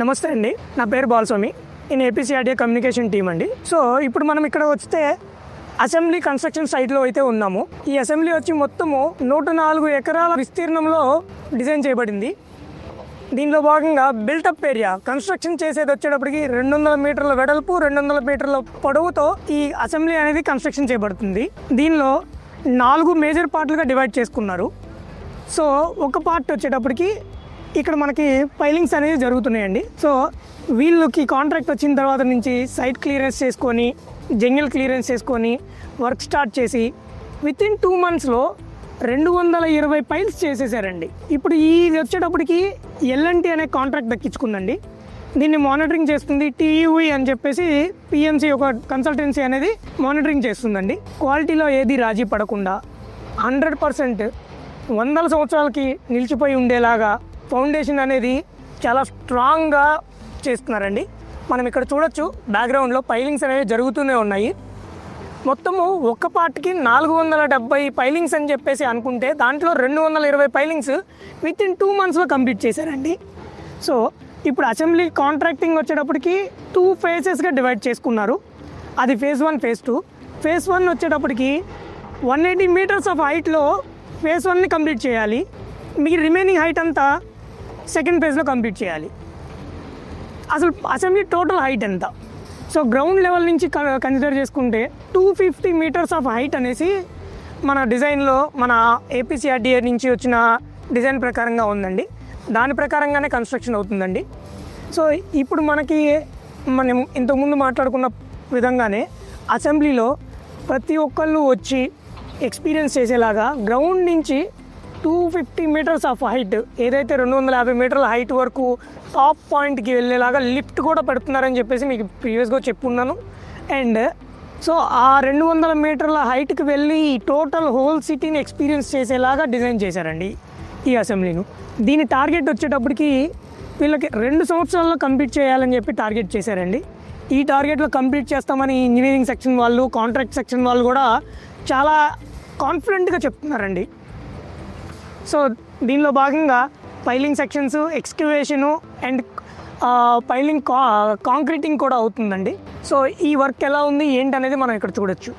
నమస్తే అండి. నా పేరు బాలస్వామి. నేను ఏపీసీఆర్డీఏ కమ్యూనికేషన్ టీం అండి. సో ఇప్పుడు మనం ఇక్కడ వస్తే అసెంబ్లీ కన్స్ట్రక్షన్ సైట్లో అయితే ఉన్నాము. ఈ అసెంబ్లీ వచ్చి మొత్తము నూట నాలుగు ఎకరాల విస్తీర్ణంలో డిజైన్ చేయబడింది. దీనిలో భాగంగా బిల్టప్ ఏరియా కన్స్ట్రక్షన్ చేసేది వచ్చేటప్పటికి రెండు వందల మీటర్ల వెడల్పు రెండు వందల మీటర్ల పొడవుతో ఈ అసెంబ్లీ అనేది కన్స్ట్రక్షన్ చేయబడుతుంది. దీనిలో నాలుగు మేజర్ పార్ట్లుగా డివైడ్ చేసుకున్నారు. సో ఒక పార్ట్ వచ్చేటప్పటికి ఇక్కడ మనకి పైలింగ్స్ అనేవి జరుగుతున్నాయండి. సో వీళ్ళకి కాంట్రాక్ట్ వచ్చిన తర్వాత నుంచి సైట్ క్లియరెన్స్ చేసుకొని జంగిల్ క్లియరెన్స్ చేసుకొని వర్క్ స్టార్ట్ చేసి విత్ ఇన్ టూ మంత్స్లో రెండు వందల ఇరవై పైల్స్ చేసేసారండి. ఇప్పుడు ఇది వచ్చేటప్పటికి ఎల్ఎన్టీ అనే కాంట్రాక్ట్ దక్కించుకుందండి. దీన్ని మానిటరింగ్ చేస్తుంది టీయూఈ అని చెప్పేసి పిఎంసీ ఒక కన్సల్టెన్సీ అనేది మానిటరింగ్ చేస్తుందండి. క్వాలిటీలో ఏది రాజీ పడకుండా హండ్రెడ్ పర్సెంట్ వందల సంవత్సరాలకి నిలిచిపోయి ఉండేలాగా ఫౌండేషన్ అనేది చాలా స్ట్రాంగ్గా చేస్తున్నారండి. మనం ఇక్కడ చూడొచ్చు బ్యాక్గ్రౌండ్లో పైలింగ్స్ అనేవి జరుగుతూనే ఉన్నాయి. మొత్తము ఒక్క పార్ట్కి నాలుగు వందల డెబ్బై పైలింగ్స్ అని చెప్పేసి అనుకుంటే దాంట్లో రెండు వందల ఇరవై పైలింగ్స్ విత్ ఇన్ టూ మంత్స్లో కంప్లీట్ చేశారండి. సో ఇప్పుడు అసెంబ్లీ కాంట్రాక్టింగ్ వచ్చేటప్పటికి టూ ఫేజెస్గా డివైడ్ చేసుకున్నారు. అది phase one phase two phase one వచ్చేటప్పటికి వన్ ఎయిటీ మీటర్స్ ఆఫ్ హైట్లో ఫేజ్ వన్ని కంప్లీట్ చేయాలి. మీకు రిమైనింగ్ హైట్ అంతా సెకండ్ ఫేజ్లో కంప్లీట్ చేయాలి. అసలు అసెంబ్లీ టోటల్ హైట్ ఎంత? సో గ్రౌండ్ లెవెల్ నుంచి కన్సిడర్ చేసుకుంటే two fifty metres of height అనేసి మన డిజైన్లో మన ఏపీసీఆర్డీఏ నుంచి వచ్చిన డిజైన్ ప్రకారంగా ఉందండి. దాని ప్రకారంగానే కన్స్ట్రక్షన్ అవుతుందండి. సో ఇప్పుడు మనకి మనం ఇంతకుముందు మాట్లాడుకున్న విధంగానే అసెంబ్లీలో ప్రతి ఒక్కళ్ళు వచ్చి ఎక్స్పీరియన్స్ చేసేలాగా గ్రౌండ్ నుంచి two fifty metres of height ఏదైతే రెండు వందల యాభై మీటర్ల హైట్ వరకు టాప్ పాయింట్కి వెళ్ళేలాగా లిఫ్ట్ కూడా పెడుతున్నారని చెప్పేసి మీకు ప్రీవియస్గా చెప్పున్నాను. అండ్ సో ఆ రెండు వందల మీటర్ల హైట్కి వెళ్ళి ఈ టోటల్ హోల్ సిటీని ఎక్స్పీరియన్స్ చేసేలాగా డిజైన్ చేశారండి ఈ అసెంబ్లీను దీని టార్గెట్ వచ్చేటప్పటికి వీళ్ళకి రెండు సంవత్సరాల్లో కంప్లీట్ చేయాలని చెప్పి టార్గెట్ చేశారండి. ఈ టార్గెట్లో కంప్లీట్ చేస్తామని ఇంజనీరింగ్ సెక్షన్ వాళ్ళు కాంట్రాక్ట్ సెక్షన్ వాళ్ళు కూడా చాలా కాన్ఫిడెంట్గా చెప్తున్నారండి. సో దీనిలో భాగంగా piling sections excavation and piling కా కాంక్రీటింగ్ కూడా అవుతుందండి. సో ఈ వర్క్ ఎలా ఉంది ఏంటి అనేది మనం ఇక్కడ చూడొచ్చు.